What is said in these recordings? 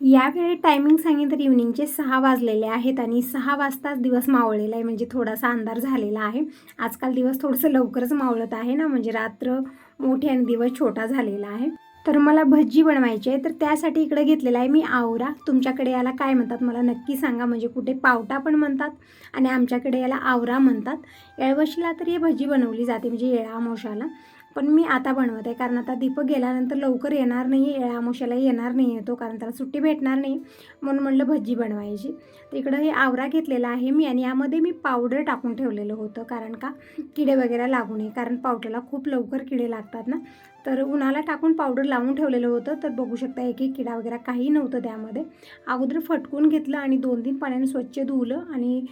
यावेळी टायमिंग सांगितलं तर इव्हनिंगचे सहा वाजलेले आहेत आणि सहा वाजताच दिवस मावळलेला आहे. म्हणजे थोडासा अंधार झालेला आहे. आजकाल दिवस थोडंसं लवकरच मावळत आहे ना. म्हणजे रात्र मोठी आणि दिवस छोटा झालेला आहे. तर मला भज्जी बनवायची आहे. तर त्यासाठी इकडे घेतलेला आहे मी आवरा. तुमच्याकडे याला काय म्हणतात मला नक्की सांगा. म्हणजे कुठे पावटा पण म्हणतात आणि आमच्याकडे याला आवरा म्हणतात. येळवशीला तर ही भजी बनवली जाते. म्हणजे येळा मोशाला. पण मी आता बनवत आहे. कारण आता दीपक गेल्यानंतर लवकर येणार नाही आहे अमावश्याला येणार नाही आहे तो कारण त्याला सुट्टी भेटणार नाही. म्हणून म्हणलं भजी बनवायची. तर इकडं हे आवरा घेतलेला आहे मी आणि यामध्ये मी पावडर टाकून ठेवलेलं होतं. कारण का? किडे वगैरे लागू नये. कारण पावट्याला खूप लवकर किडे लागतात ना. तर उन्हाला टाकून पावडर लावून ठेवलेलं होतं. तर बघू शकता एक एक किडा वगैरे काही नव्हतं त्यामध्ये. अगोदर फटकून घेतलं आणि दोन तीन पाण्याने स्वच्छ धुवलं आणि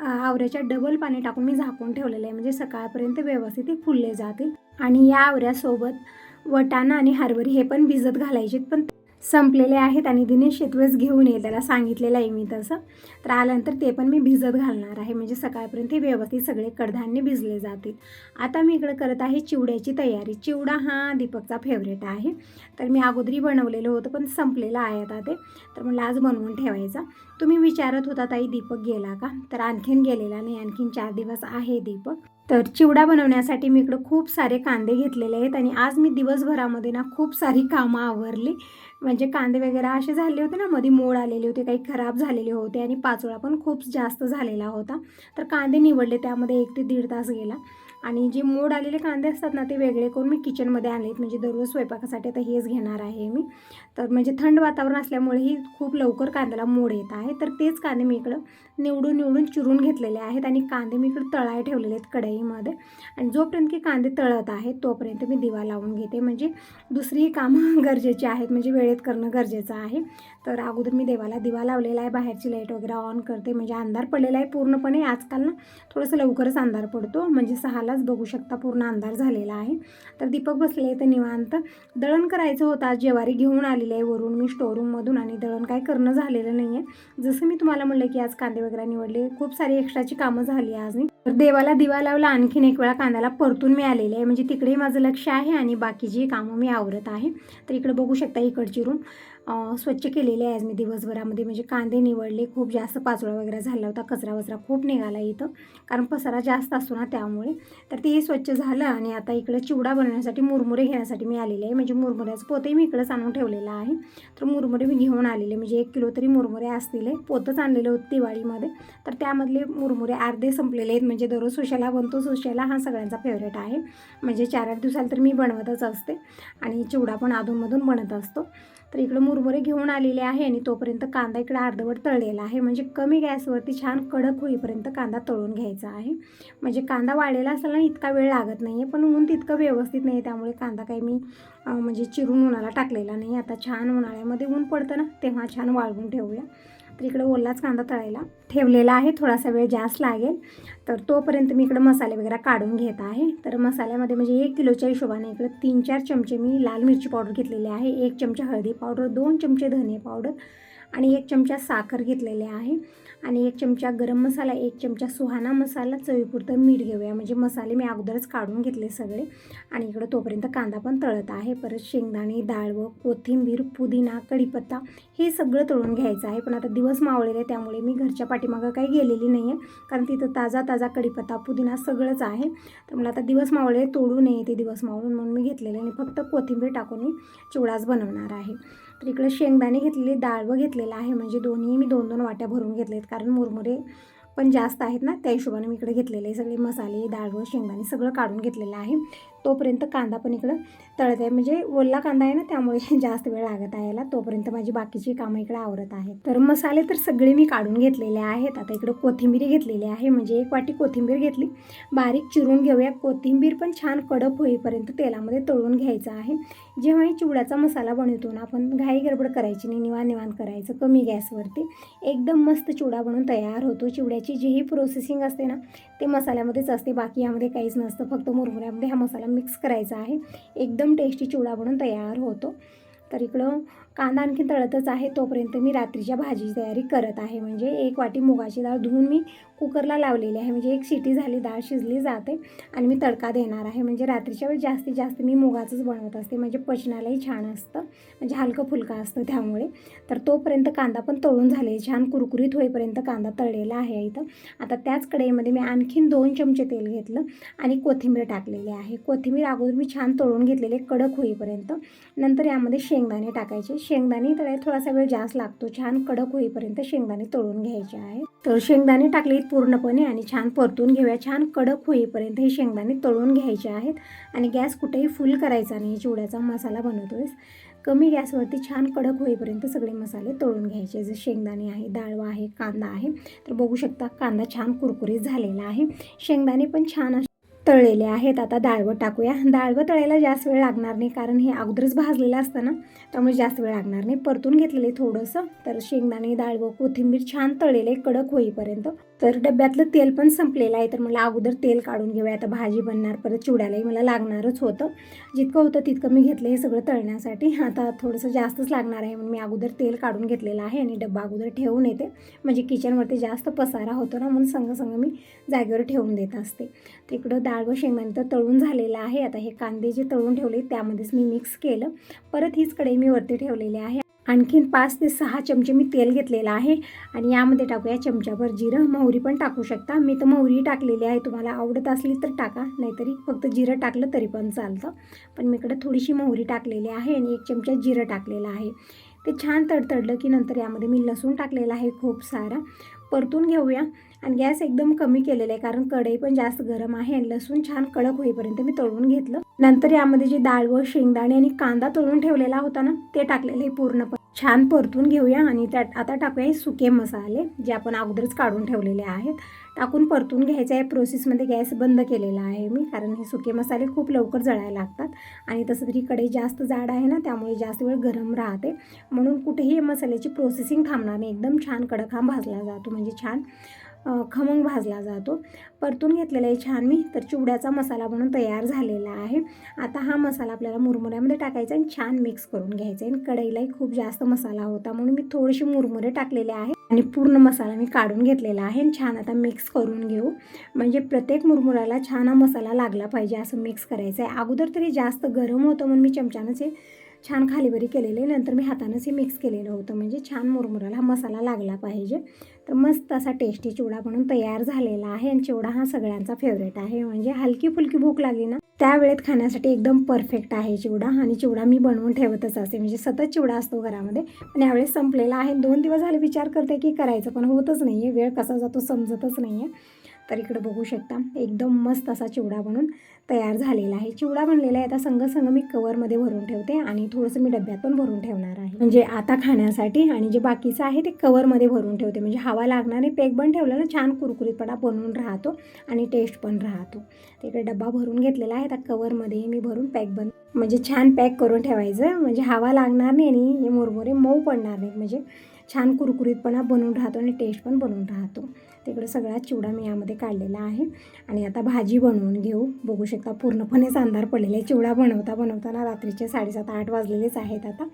आवऱ्याच्या डबल पाणी टाकून मी झाकून ठेवलेलं आहे. म्हणजे सकाळपर्यंत व्यवस्थित ते फुलले जातील. आणि या आवऱ्यासोबत वटाणा आणि हरभरी हे पण भिजत घालायचे. पण संपलेले आहेत आणि दिनेश शेतवेळेस घेऊन येईल त्याला सांगितलेलं आहे मी तसं. तर आल्यानंतर ते पण मी भिजत घालणार आहे. म्हणजे सकाळपर्यंत हे व्यवस्थित सगळे कडधान्य भिजले जातील. आता मी इकडं करत आहे चिवड्याची तयारी. चिवडा हा दीपकचा फेवरेट आहे. तर मी अगोदरी बनवलेलं होतं पण संपलेलं आहे आता ते. तर मला आज बनवून ठेवायचा. तुम्ही विचारत होता ताई दीपक गेला का? तर आणखीन गेलेला नाही. आणखीन चार दिवस आहे दीपक. तर चिवडा बनवण्यासाठी मी इकडं खूप सारे कांदे घेतलेले आहेत आणि आज मी दिवसभरामध्ये ना खूप सारी कामं आवरली. म्हणजे कांदे वगैरे असे झाले होते ना मध्ये मोड आलेले होते काही खराब झालेले होते आणि पाचोळा पण खूप जास्त झालेला होता. तर कांदे निवडले त्यामध्ये एक ते दीड तास गेला. आणि जे मोड आलेले कांदे असतात ना ते वेगळे करून मी किचनमध्ये आणलेत म्हणजे दररोज स्वयंपाकासाठी आता हेच घेणार आहे मी. तर म्हणजे थंड वातावरण असल्यामुळेही खूप लवकर कांद्याला मोड येत आहे. तर तेच कांदे मी इकडं निवडून निवडून चिरून घेतलेले आहेत आणि कांदे मी इकडे तळाय ठेवलेले आहेत कढईमध्ये. आणि जोपर्यंत की कांदे तळत आहेत तोपर्यंत मी दिवा लावून घेते. म्हणजे दुसरीही कामं गरजेची आहेत. म्हणजे वेळेत करणं गरजेचं आहे. तर अगोदर मी देवाला दिवा लावलेला आहे. बाहेरची लाइट वगैरे ऑन करते. म्हणजे अंधार पडलेला आहे पूर्णपणे. आजकाल ना थोडंसं लवकरच अंधार पडतो. म्हणजे सहालाच बघू शकता पूर्ण अंधार झालेला आहे. तर दीपक बसले आहे तर निवांत. दळण करायचं होतं. आज जेवारी घेऊन आलेले आहे वरून. मी स्टोरूममधून आणि दळण काय करणं झालेलं नाही आहे जसं मी तुम्हाला म्हणलं की आज कांदे वगैरे निवडले. खूप सारी एक्स्ट्राची कामं झाली आज. मी तर देवाला दिवा लावला आणखीन एक वेळा कांद्याला परतून मी आलेले आहे. म्हणजे तिकडेही माझं लक्ष आहे आणि बाकीची कामं मी आवरत आहे. तर इकडे बघू शकता इकडची रूम स्वच्छ केलेले आहे आज मी दिवसभरामध्ये. म्हणजे कांदे निवडले. खूप जास्त पाचोळा वगैरे झाला होता. कचरा वचरा खूप निघाला इथं. कारण पसारा जास्त असतो ना त्यामुळे. तर तेही स्वच्छ झालं आणि आता इकडं चिवडा बनवण्यासाठी मुरमुरे घेण्यासाठी मी आलेले आहे. म्हणजे मुरमुऱ्याचं पोतही मी इकडंच आणून ठेवलेलं आहे. तर मुरमुरे मी घेऊन आलेले म्हणजे एक किलो तरी मुरमुरे असतील. हे. पोतच आणलेलं होतं दिवाळीमध्ये तर त्यामधले मुरमुरे अर्धे संपलेले आहेत. म्हणजे दररोज सुशाला बनतो. सुशाला हा सगळ्यांचा फेवरेट आहे. म्हणजे चार आठ दिवसाला तर मी बनवतच असते. आणि चिवडा पण अधूनमधून बनत असतो. तर इकडं मुरमुरे घेऊन आलेले आहे आणि तोपर्यंत कांदा इकडं अर्धवट तळलेला आहे. म्हणजे कमी गॅसवरती छान कडक होईपर्यंत कांदा तळून घ्यायचा आहे. म्हणजे कांदा वाळलेला असताना इतका वेळ लागत नाही आहे पण ऊन तितकं व्यवस्थित नाही आहे त्यामुळे कांदा काही मी म्हणजे चिरून उन्हाला टाकलेला नाही. आता छान उन्हाळ्यामध्ये ऊन पडतं ना तेव्हा छान वाळवून ठेवूया. तर इकडं ओलाच कांदा तळायला ठेवलेला आहे. थोडासा वेळ जास्त लागेल. तर तोपर्यंत मी इकडं मसाले वगैरे काढून घेत आहे. तर मसाल्यामध्ये म्हणजे एक किलोच्या हिशोबाने इकडं तीन चार चमचे मी लाल मिरची पावडर घेतलेली आहे. एक चमचा हळदी पावडर दोन चमचे धने पावडर आणि एक चमचा साखर घेतलेले आहे. आणि एक चमचा गरम मसाला एक चमचा सुहाना मसाला चवीपुरतं मीठ घेऊया. म्हणजे मसाले मी अगोदरच काढून घेतले सगळे. आणि इकडं तोपर्यंत कांदा पण तळत आहे. परत शेंगदाणे डाळ व कोथिंबीर पुदिना कढीपत्ता हे सगळं तळून घ्यायचं आहे. पण आता दिवस मावळलेले आहे, त्यामुळे मी घरच्या पाठीमागं काही गेलेली नाही आहे कारण तिथं ताजा ताजा कढीपत्ता पुदिना सगळंच आहे. तर मला आता दिवस मावळे तोडू नये ते दिवस मावळून म्हणून मी घेतलेले आणि फक्त कोथिंबीर टाकून मी चिवडाच बनवणार आहे. तर इकडे शेंगदाणे घेतलेले व घेतलेलं आहे. म्हणजे दोन्ही मी दोन दोन वाट्या भरून घेतलेत. कारण मुरमुरे पण जास्त आहेत ना त्या हिशोबाने मी इकडे घेतलेले सगळे मसाले डाळ व शेंगदाणे सगळं काढून घेतलेलं आहे. तोपर्यंत कांदा पण इकडं तळत आहे. म्हणजे ओला कांदा आहे ना त्यामुळे जास्त वेळ लागत आहे याला तोपर्यंत माझी बाकीची कामं इकडे आवरत आहेत. तर मसाले तर सगळे मी काढून घेतलेले आहेत. आता इकडं कोथिंबीर घेतलेली आहे. म्हणजे एक वाटी कोथिंबीर घेतली. बारीक चिरून घेऊया. कोथिंबीर पण छान कडक होईपर्यंत तेलामध्ये तळून घ्यायचं आहे. जेव्हा ही चिवड्याचा मसाला बनवतो ना आपण घाई गडबड करायची नाही. निवान निवान करायचं. कमी गॅसवरती. एकदम मस्त चिवडा बनून तयार होतो. चिवड्याची जीही प्रोसेसिंग असते ना ते मसाल्यामध्येच असते. बाकी यामध्ये काहीच नसतं. फक्त मुरमुऱ्यामध्ये हा मसाला मिक्स करायचा आहे. एकदम टेस्टी चिवडा बनून तयार होतो. तर इकडं कांदा आणखी तळतच आहे तोपर्यंत मी रात्रीच्या भाजीची तयारी करत आहे. म्हणजे एक वाटी मुगाची डाळ धुवून मी कुकरला लावलेली आहे. म्हणजे एक शिटी झाली डाळ शिजली जाते आणि मी तडका देणार आहे. म्हणजे रात्रीच्या वेळी जास्तीत जास्त मी मुगाचंच बनवत असते. म्हणजे पचनालाही छान असतं. म्हणजे हलकं फुलकं असतं त्यामुळे. तर तोपर्यंत कांदा पण तळून झाले. छान कुरकुरीत होईपर्यंत कांदा तळलेला आहे इथं. आता त्याच कढईमध्ये मी आणखीन दोन चमचे तेल घेतलं आणि कोथिंबीर टाकलेली आहे. कोथिंबीर अगोदर मी छान तळून घेतलेले कडक होईपर्यंत. नंतर यामध्ये शेंगदाणे टाकायचे. शेंगदाणे तळायला थोडासा वेळ जास्त लागतो. छान कडक होईपर्यंत शेंगदाणे तळून घ्यायचे आहे तर शेंगदाणे टाकले पूर्णपणे आणि छान परतून घेऊया. छान कडक होईपर्यंत हे शेंगदाणे तळून घ्यायचे आहेत आणि गॅस कुठेही फुल करायचा नाही. चिवड्याचा मसाला बनवतोयस. कमी गॅसवरती छान कडक होईपर्यंत सगळे मसाले तळून घ्यायचे. जसं शेंगदाणे आहे डाळवा आहे कांदा आहे तर बघू शकता कांदा छान कुरकुरीत झालेला आहे. शेंगदाणे पण छान तळलेले आहेत. आता डाळवं टाकूया. डाळवं तळायला जास्त वेळ लागणार नाही कारण हे अगोदरच भाजलेलं असतं ना त्यामुळे जास्त वेळ लागणार नाही. परतून घेतलेले थोडंसं. तर शेंगदाणे डाळवं कोथिंबीर छान तळलेले कडक होईपर्यंत. तर डब्यातलं तेल पण संपलेलं आहे. तर मला अगोदर तेल काढून घेऊया. आता भाजी बनणार परत चिवड्यालाही मला लागणारच होतं. जितकं होतं तितकं मी घेतलं हे सगळं तळण्यासाठी. आता थोडंसं जास्तच लागणार आहे म्हणून मी अगोदर तेल काढून घेतलेलं आहे आणि डब्बा अगोदर ठेवून येते. म्हणजे किचनवरती जास्त पसारा होतो ना म्हणून संग संग मी जागेवर ठेवून देत असते. तर इकडं डाळ व शेंगदाणे तर तळून झालेलं आहे. आता हे कांदे जे तळून ठेवले त्यामध्येच मी मिक्स केलं. परत हीच कढई मी वरती ठेवलेली आहे. आणखीन पाच ते सहा चमचे मी तेल घेतलेलं आहे. आणि यामध्ये टाकूया चमच्याभर जिरं. मोहरी पण टाकू शकता. मी तर मोहरी टाकलेली आहे. तुम्हाला आवडत असली तर टाका. नाहीतरी फक्त जिरं टाकलं तरी पण चालतं. पण मी इकडे थोडीशी मोहरी टाकलेली आहे आणि एक चमचा जिरं टाकलेलं आहे. ते छान तडतडलं की नंतर यामध्ये मी लसूण टाकलेला आहे खूप सारा. परतून घेऊया. आणि गॅस एकदम कमी केलेला आहे कारण कढई पण जास्त गरम आहे आणि लसूण छान कडक होईपर्यंत मी तळून घेतलं. नंतर यामध्ये जे डाळ व शेंगदाणे आणि कांदा तळून ठेवलेला होता ना ते टाकलेले पूर्णपणे. छान परतून घेऊया आणि त्यात आता टाकूया हे सुके मसाले जे आपण अगोदरच काढून ठेवलेले आहेत. टाकून परतून घ्यायचं आहे प्रोसेसमध्ये गॅस बंद केलेला आहे मी कारण हे सुके मसाले खूप लवकर जळायला लागतात. आणि तसं तरी कडे जास्त जाड आहे ना त्यामुळे जास्त वेळ गरम राहते. म्हणून कुठेही मसाल्याची प्रोसेसिंग थांबणार नाही. एकदम छान कडक हा भाजला जातो म्हणजे छान. खमंग भाजला जातो. परतून घेतलेला आहे छान मी तर चिवड्याचा मसाला म्हणून तयार झालेला आहे. आता हा मसाला आपल्याला मुरमुऱ्यामध्ये टाकायचा आणि छान मिक्स करून घ्यायचा आहे. आणि कढईलाही खूप जास्त मसाला होता म्हणून मी थोडेसे मुरमुरे टाकलेले आहे. आणि पूर्ण मसाला मी काढून घेतलेला आहे. आणि छान आता मिक्स करून घेऊ. म्हणजे प्रत्येक मुरमुऱ्याला छान हा मसाला लागला पाहिजे असं मिक्स करायचं आहे अगोदर तरी जास्त गरम होतं म्हणून मी चमच्यानंच हे छान खालीवरी केलेले नंतर मी हातानंच हे मिक्स केलेलं होतं. म्हणजे छान मुरमुराला हा मसाला लागला पाहिजे. तर मस्त असा टेस्टी चिवडा म्हणून तयार झालेला आहे. आणि चिवडा हा सगळ्यांचा फेवरेट आहे. म्हणजे हलकी फुलकी भूक लागली ना त्यावेळेत खाण्यासाठी एकदम परफेक्ट आहे चिवडा. आणि चिवडा मी बनवून ठेवतच असते म्हणजे सतत चिवडा असतो घरामध्ये. पण यावेळेस संपलेला आहे. दोन दिवस झाले विचार करते की करायचं पण होतच नाही आहे वेळ कसा जातो समजतच नाही आहे तर इकडे बघू शकता. एकदम मस्त असा चिवडा बनून तयार झालेला आहे. चिवडा बनलेला आहे. आता संग संग मी कवरमध्ये भरून ठेवते आणि थोडंसं मी डब्यात पण भरून ठेवणार आहे. म्हणजे आता खाण्यासाठी आणि जे बाकीचं आहे ते कवरमध्ये भरून ठेवते. म्हणजे हवा लागणार नाही. पॅक बन ठेवलं ना छान कुरकुरीतपणा बनवून राहतो आणि टेस्ट पण राहतो. तिकडे डबा भरून घेतलेला आहे. आता कवरमध्ये मी भरून पॅक बन म्हणजे छान पॅक करून ठेवायचं. म्हणजे हवा लागणार नाही आणि हे मुरमुरे मऊ पडणार नाहीत. म्हणजे छान कुरकुरीतपणा बनवून राहतो आणि टेस्ट पण बनून राहतो. तिकडे सगळा चिवडा मी यामध्ये काढलेला आहे. आणि आता भाजी बनवून घेऊ. बघू शकता पूर्णपणेच अंधार पडलेला आहे. चिवडा बनवता बनवताना रात्रीचे साडेसात आठ वाजलेलेच आहेत आता.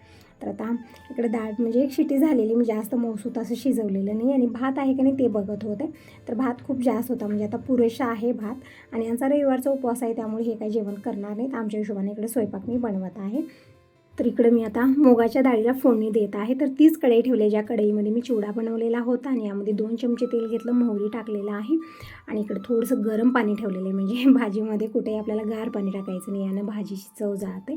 तर आता इकडे डाळ म्हणजे एक शिटी झालेली. मी जास्त मौसूत असं शिजवलेलं नाही. आणि भात आहे की नाही ते बघत होते. तर भात खूप जास्त होता. म्हणजे आता पुरेसा आहे भात. आणि यांचा रविवारचा उपवास आहे. त्यामुळे हे काही जेवण करणार नाहीत. आमच्या हिशोबाने इकडे स्वयंपाक मी बनवत आहे. तर इकडे मी आता मुगाच्या डाळीला फोडणी देत आहे. तर तीच कढई ठेवली ज्या कढईमध्ये मी चिवडा बनवलेला होता आणि यामध्ये दोन चमचे तेल घेतलं मोहरी टाकलेलं आहे. आणि इकडे थोडंसं गरम पाणी ठेवलेलं आहे. म्हणजे भाजीमध्ये कुठेही आपल्याला गार पाणी टाकायचं नाही. यानं भाजीची चव जाते.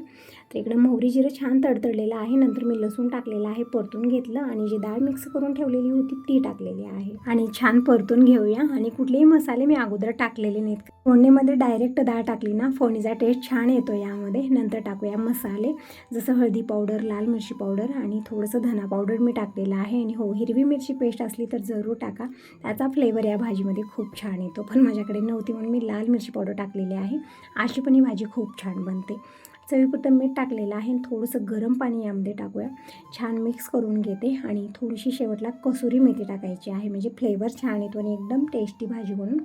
तर इकडे मोहरी जिरं छान तडतडलेलं आहे. नंतर मी लसूण टाकलेलं आहे परतून घेतलं. आणि जी डाळ मिक्स करून ठेवलेली होती ती टाकलेली आहे. आणि छान परतून घेऊया. आणि कुठलेही मसाले मी अगोदर टाकलेले नाहीत. फोडणीमध्ये डायरेक्ट डाळ टाकली ना फोडणीचा टेस्ट छान येतो यामध्ये. नंतर टाकूया मसाले. जसं हळदी पावडर लाल मिरची पावडर आणि थोडंसं धना पावडर मी टाकलेलं आहे. आणि हो हिरवी मिरची पेस्ट असली तर जरूर टाका. त्याचा फ्लेवर या भाजीमध्ये खूप छान येतो. पण माझ्याकडे नव्हती म्हणून मी लाल मिरची पावडर टाकलेली आहे. अशी पण ही भाजी खूप छान बनते. चवीपुरतं मीठ टाकलेलं आहे. थोडंसं गरम पाणी यामध्ये टाकूया. छान मिक्स करून घेते. आणि थोडीशी शेवटला कसुरी मेथी टाकायची आहे. म्हणजे फ्लेवर छान येतो आणि एकदम टेस्टी भाजी बनून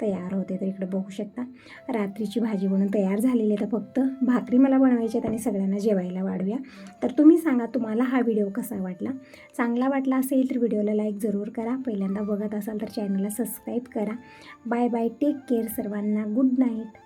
तयार होते. तर इकडे बघू शकता. रात्रीची भाजी बनून तयार झालेली आहे. तर फक्त भाकरी मला बनवायची आहेत आणि सगळ्यांना जेवायला वाढूया. तर तुम्ही सांगा तुम्हाला हा व्हिडिओ कसा वाटला? चांगला वाटला असेल तर व्हिडिओला लाईक जरूर करा. पहिल्यांदा बघत असाल तर चॅनलला सबस्क्राईब करा. बाय बाय टेक केअर सर्वांना. Good night